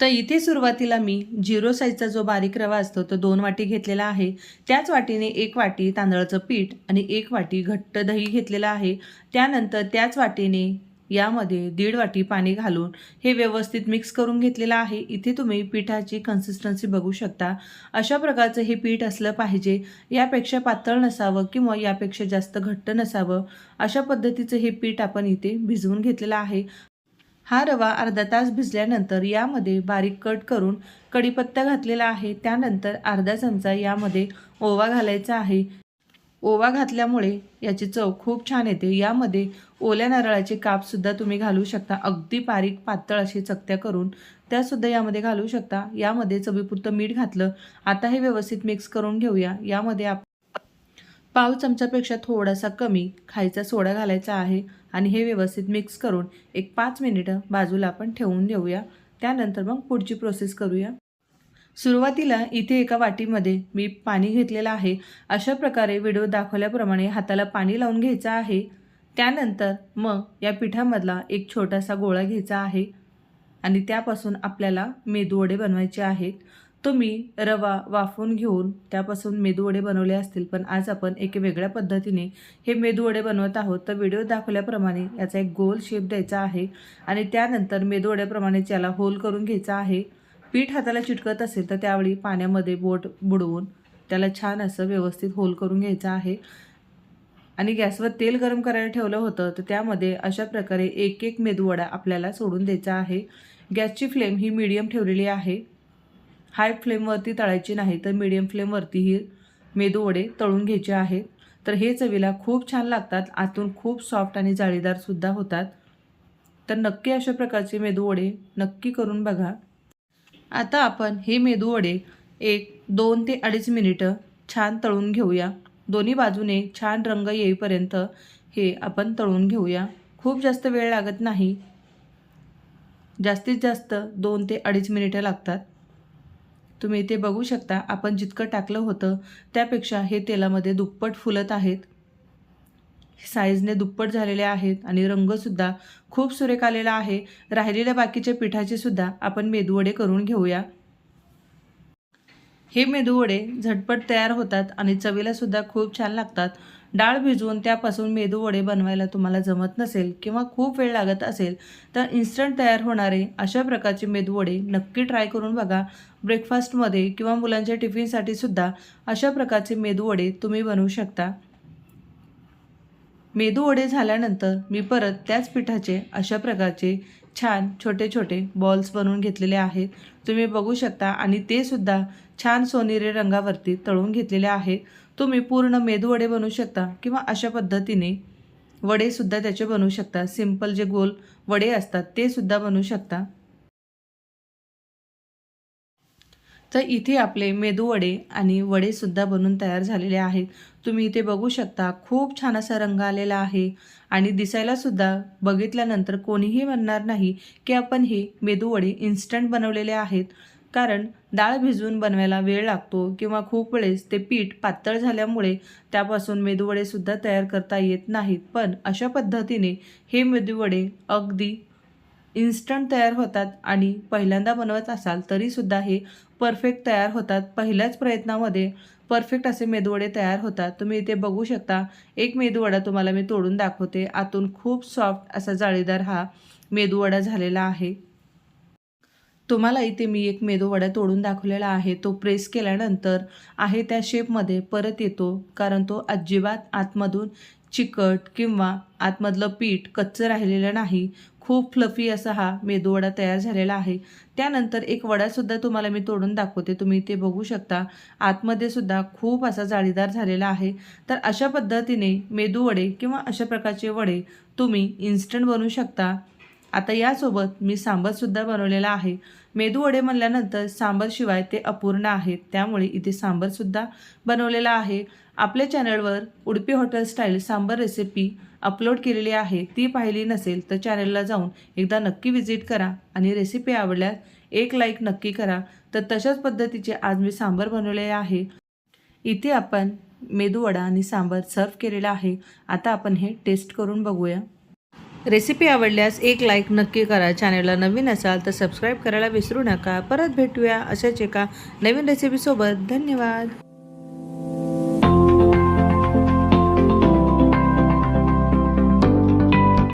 तर इथे सुरुवातीला मी झिरो साईजचा जो बारीक रवा असतो तो दोन वाटी घेतलेला आहे. त्याच वाटीने एक वाटी तांदळाचं पीठ आणि एक वाटी घट्ट दही घेतलेलं आहे. त्यानंतर त्याच वाटीने यामध्ये दीड वाटी पाणी घालून हे व्यवस्थित मिक्स करून घेतलेलं आहे. इथे तुम्ही पिठाची कन्सिस्टन्सी बघू शकता. अशा प्रकारचं हे पीठ असलं पाहिजे. यापेक्षा पातळ नसावं किंवा यापेक्षा जास्त घट्ट नसावं अशा पद्धतीचं हे पीठ आपण इथे भिजवून घेतलेलं आहे. हा रवा अर्धा तास भिजल्यानंतर यामध्ये बारीक कट करून कढीपत्ता घातलेला आहे. त्यानंतर अर्धा चमचा यामध्ये ओवा घालायचा आहे. ओवा घातल्यामुळे याची चव खूप छान येते. यामध्ये ओल्या नारळाचे कापसुद्धा तुम्ही घालू शकता. अगदी बारीक पातळ अशी चकत्या करून त्यासुद्धा यामध्ये घालू शकता. यामध्ये चवीपुरतं मीठ घातलं. आता हे व्यवस्थित मिक्स करून घेऊया. यामध्ये आप पाव चमचापेक्षा थोडासा कमी खायचा सोडा घालायचा आहे आणि हे व्यवस्थित मिक्स करून एक पाच मिनिटं बाजूला आपण ठेवून देऊया. त्यानंतर मग पुढची प्रोसेस करूया. सुरुवातीला इथे एका वाटीमध्ये मी पाणी घेतलेलं आहे. अशा प्रकारे व्हिडिओ दाखवल्याप्रमाणे हाताला पाणी लावून घ्यायचं आहे. त्यानंतर मग या पिठामधला एक छोटासा गोळा घ्यायचा आहे. आणि त्यापासून आपल्याला मेदूवडे बनवायचे आहेत. तुम्ही रवा वाफून घेऊन त्यापासून मेदूवडे बनवले असतील पण आज आपण एक वेगळ्या पद्धतीने हे मेदूवडे बनवत आहोत. तर व्हिडिओ दाखवल्याप्रमाणे याचा एक गोल शेप द्यायचा आहे आणि त्यानंतर मेदूवड्याप्रमाणे त्याला होल करून घ्यायचा आहे. पीठ हाताला चिटकत असेल तर त्यावेळी पाण्यामध्ये बोट बुडवून त्याला छान असं व्यवस्थित होल करून घ्यायचं आहे. आणि गॅसवर तेल गरम करायला ठेवलं होतं तर त्यामध्ये अशा प्रकारे एक एक मेदूवडा आपल्याला सोडून द्यायचा आहे. गॅसची फ्लेम ही मीडियम ठेवलेली आहे. हाय फ्लेमवरती तळायची नाही तर मीडियम फ्लेमवरती ही मेदूवडे तळून घ्यायचे आहेत. तर हे चवीला खूप छान लागतात आतून खूप सॉफ्ट आणि जाळीदारसुद्धा होतात. तर नक्की अशा प्रकारचे मेदूवडे नक्की करून बघा. आता आपण हे मेदूवडे एक दोन ते अडीच मिनिटं छान तळून घेऊया. दोन्ही बाजूने छान रंग येईपर्यंत हे आपण तळून घेऊया. खूप जास्त वेळ लागत नाही. जास्तीत जास्त दोन ते अडीच मिनिटं लागतात. तुम्ही इथे बघू शकता. आपण जितकं टाकलं होतं त्यापेक्षा हे तेलामध्ये दुप्पट फुलत आहेत. साईजने दुप्पट झालेले आहेत आणि रंगसुद्धा खूप सुरेख आलेला आहे. राहिलेल्या बाकीच्या पिठाचे सुद्धा आपण मेदूवडे करून घेऊया. हे मेदूवडे झटपट तयार होतात आणि चवीला सुद्धा खूप छान लागतात. डाळ भिजवून त्यापासून मेदूवडे बनवायला तुम्हाला जमत नसेल किंवा खूप वेळ लागत असेल तर इन्स्टंट तयार होणारे अशा प्रकारचे मेदूवडे नक्की ट्राय करून बघा. ब्रेकफास्टमध्ये किंवा मुलांच्या टिफिनसाठी सुद्धा अशा प्रकारचे मेदूवडे तुम्ही बनवू शकता. मेदू वडे झाल्यानंतर मी परत त्याच पिठाचे अशा प्रकारचे छान छोटे छोटे बॉल्स बनवून घेतलेले आहेत. तुम्ही बघू शकता आणि ते सुद्धा छान सोनेरी रंगावरती तळून घेतलेले आहेत. तुम्ही पूर्ण मेदू वडे बनवू शकता किंवा अशा पद्धतीने वडेसुद्धा त्याचे बनवू शकता. सिंपल जे गोल वडे असतात ते सुद्धा बनवू शकता. तर इथे आपले मेदूवडे आणि वडेसुद्धा बनून तयार झालेले आहेत. तुम्ही इथे बघू शकता खूप छान असा रंग आलेला आहे. आणि दिसायलासुद्धा बघितल्यानंतर कोणीही म्हणणार नाही की आपण हे मेदूवडे इन्स्टंट बनवलेले आहेत. कारण डाळ भिजवून बनवायला वेळ लागतो किंवा खूप वेळेस ते पीठ पातळ झाल्यामुळे त्यापासून मेदूवडेसुद्धा तयार करता येत नाहीत. पण अशा पद्धतीने हे मेदूवडे अगदी इन्स्टंट तयार होतात आणि पहिल्यांदा बनवत असाल तरीसुद्धा हे परफेक्ट तयार होतात. पहिल्याच प्रयत्नामध्ये परफेक्ट असे मेदूवडे तयार होतात. तुम्ही इथे बघू शकता एक मेदूवडा तुम्हाला मी तोडून दाखवते. आतून खूप सॉफ्ट असा जाळीदार हा मेदूवडा झालेला आहे. तुम्हाला इथे मी एक मेदूवडा तोडून दाखवलेला आहे. तो प्रेस केल्यानंतर आहे त्या शेपमध्ये परत येतो कारण तो अजिबात आतमधून चिकट किंवा आतमधलं पीठ कच्चं राहिलेलं नाही. खूप फ्लफी असा हा मेदूवडा तयार झालेला आहे. त्यानंतर एक वडासुद्धा तुम्हाला मी तोडून दाखवते. तुम्ही ते बघू शकता. आतमध्ये सुद्धा खूप असा जाळीदार झालेला आहे. तर अशा पद्धतीने मेदू वडे किंवा अशा प्रकारचे वडे तुम्ही इन्स्टंट बनवू शकता. आता यासोबत मी सांबरसुद्धा बनवलेला आहे. मेदू वडे म्हणल्यानंतर सांबरशिवाय ते अपूर्ण आहेत. त्यामुळे इथे सांबरसुद्धा बनवलेला आहे. आपल्या चॅनलवर Udupi hotel style sambar recipe upload केलेली आहे ती पाहिली नसेल तर चॅनलला जाऊन एकदा नक्की विजिट करा आणि रेसिपी आवडल्यास एक लाईक नक्की करा. तर तशाच पद्धतीचे आज मी सांबर बनवलेले आहे. इथे आपण मेदूवडा आणि सांबर सर्व केलेला आहे. आता आपण हे टेस्ट करून बघूया. रेसिपी आवडल्यास एक लाईक नक्की करा. चॅनलला नवीन असाल तर सबस्क्राईब करायला विसरू नका. परत भेटूया अशाच एका नवीन रेसिपीसोबत धन्यवाद.